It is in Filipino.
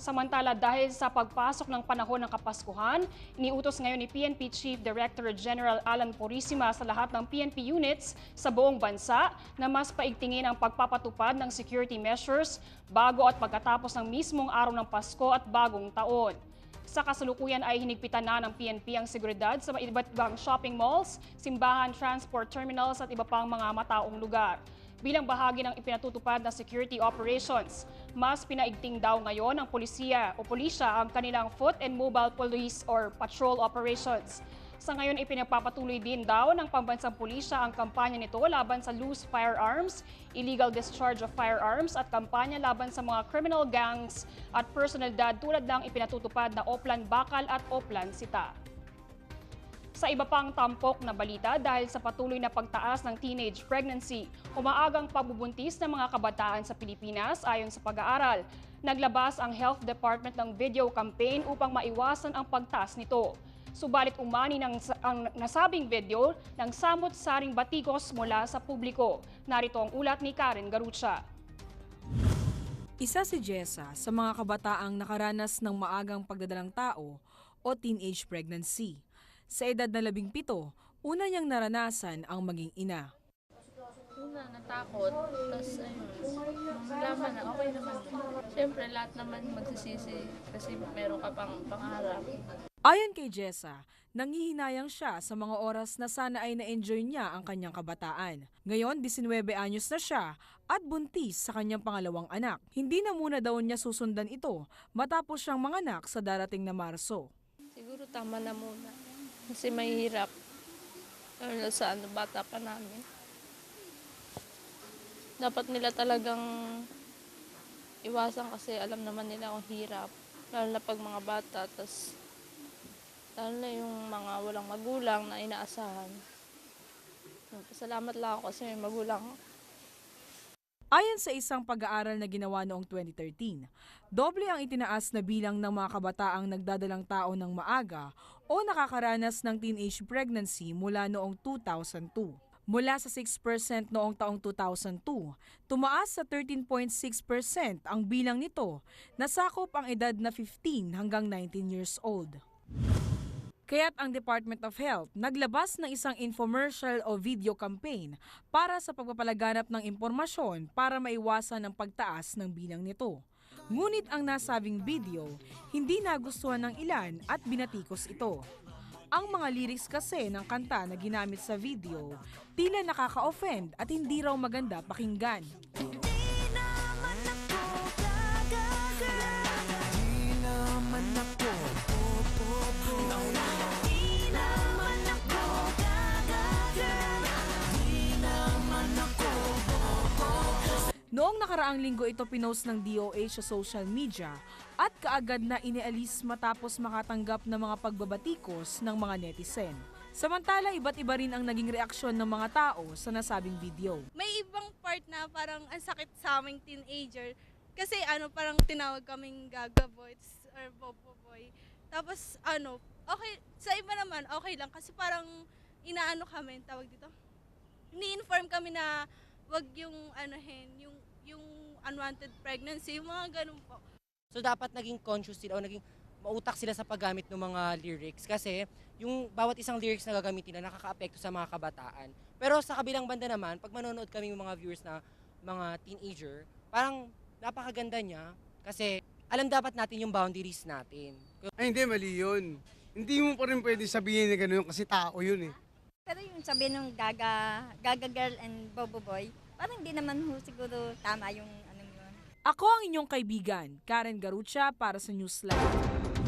Samantala, dahil sa pagpasok ng panahon ng Kapaskuhan, iniutos ngayon ni PNP Chief Director General Alan Purisima sa lahat ng PNP units sa buong bansa na mas paigtingin ang pagpapatupad ng security measures bago at pagkatapos ng mismong araw ng Pasko at bagong taon. Sa kasalukuyan ay hinigpitan na ng PNP ang seguridad sa iba't ibang shopping malls, simbahan, transport terminals at iba pang mga mataong lugar. Bilang bahagi ng ipinatutupad na security operations, mas pinaigting daw ngayon ng polisiya o pulisya ang kanilang foot and mobile police or patrol operations. Sa ngayon, ipinagpapatuloy din daw ng pambansang pulisya ang kampanya nito laban sa loose firearms, illegal discharge of firearms at kampanya laban sa mga criminal gangs at personalidad tulad ng ipinatutupad na Oplan Bakal at Oplan Sita. Sa iba pang tampok na balita dahil sa patuloy na pagtaas ng teenage pregnancy, umaagang pagbubuntis ng mga kabataan sa Pilipinas ayon sa pag-aaral. Naglabas ang Health Department ng video campaign upang maiwasan ang pagtaas nito. Subalit umani ng ang nasabing video ng samot-saring batikos mula sa publiko. Narito ang ulat ni Karen Garucha. Isa si Jessa sa mga kabataang nakaranas ng maagang pagdadalang tao o teenage pregnancy. Sa edad na labing pito, una niyang naranasan ang maging ina. Una, natakot. Tapos, ayun, nalaman na okay naman. Siyempre, lahat naman magsisisi kasi meron ka pang pangarap. Ayon kay Jessa, nangihinayang siya sa mga oras na sana ay na-enjoy niya ang kanyang kabataan. Ngayon, 19 anyos na siya at buntis sa kanyang pangalawang anak. Hindi na muna daw niya susundan ito matapos siyang manganak sa darating na Marso. Siguro tama na muna. Kasi mahirap. Sa ano, bata pa namin. Dapat nila talagang iwasan kasi alam naman nila kung hirap. Lalo na pag mga bata, tas lalo na yung mga walang magulang na inaasahan. Salamat lang ako kasi may magulang. Ayon sa isang pag-aaral na ginawa noong 2013, doble ang itinaas na bilang ng mga kabataang nagdadalang tao ng maaga o nakakaranas ng teenage pregnancy mula noong 2002. Mula sa 6% noong taong 2002, tumaas sa 13.6% ang bilang nito, nasakop ang edad na 15 hanggang 19 years old. Kaya't ang Department of Health naglabas ng isang infomercial o video campaign para sa pagpapalaganap ng impormasyon para maiwasan ang pagtaas ng bilang nito. Ngunit ang nasabing video, hindi nagustuhan ng ilan at binatikos ito. Ang mga lyrics kasi ng kanta na ginamit sa video, tila nakaka-offend at hindi raw maganda pakinggan. Noong nakaraang linggo ito pinost ng DOH sa social media at kaagad na inialis matapos makatanggap ng mga pagbabatikos ng mga netizen. Samantala, iba't iba rin ang naging reaksyon ng mga tao sa nasabing video. may ibang part na parang ang sakit sa aming teenager. Kasi ano, parang tinawag kaming gaga boys or bobo boy. Tapos ano, okay, sa iba naman, okay lang. Kasi parang inaano kami, tawag dito. Ni-inform kami na wag yung ano hen, yung yung unwanted pregnancy, yung mga ganun po. So dapat naging conscious sila o naging mautak sila sa paggamit ng mga lyrics kasi yung bawat isang lyrics na gagamitin nila nakakaapekto sa mga kabataan. Pero sa kabilang banda naman, pag manonood kami ng mga viewers na mga teenager, parang napakaganda niya kasi alam dapat natin yung boundaries natin. Ay, hindi, mali yun. Hindi mo pa rin pwede sabihin na gano'n kasi tao yun eh. Pero yung sabi nung gaga, gaga girl and bobo boy, parang hindi naman ho siguro tama yung ano yun. Ako ang inyong kaibigan, Karen Garucha para sa Newsline.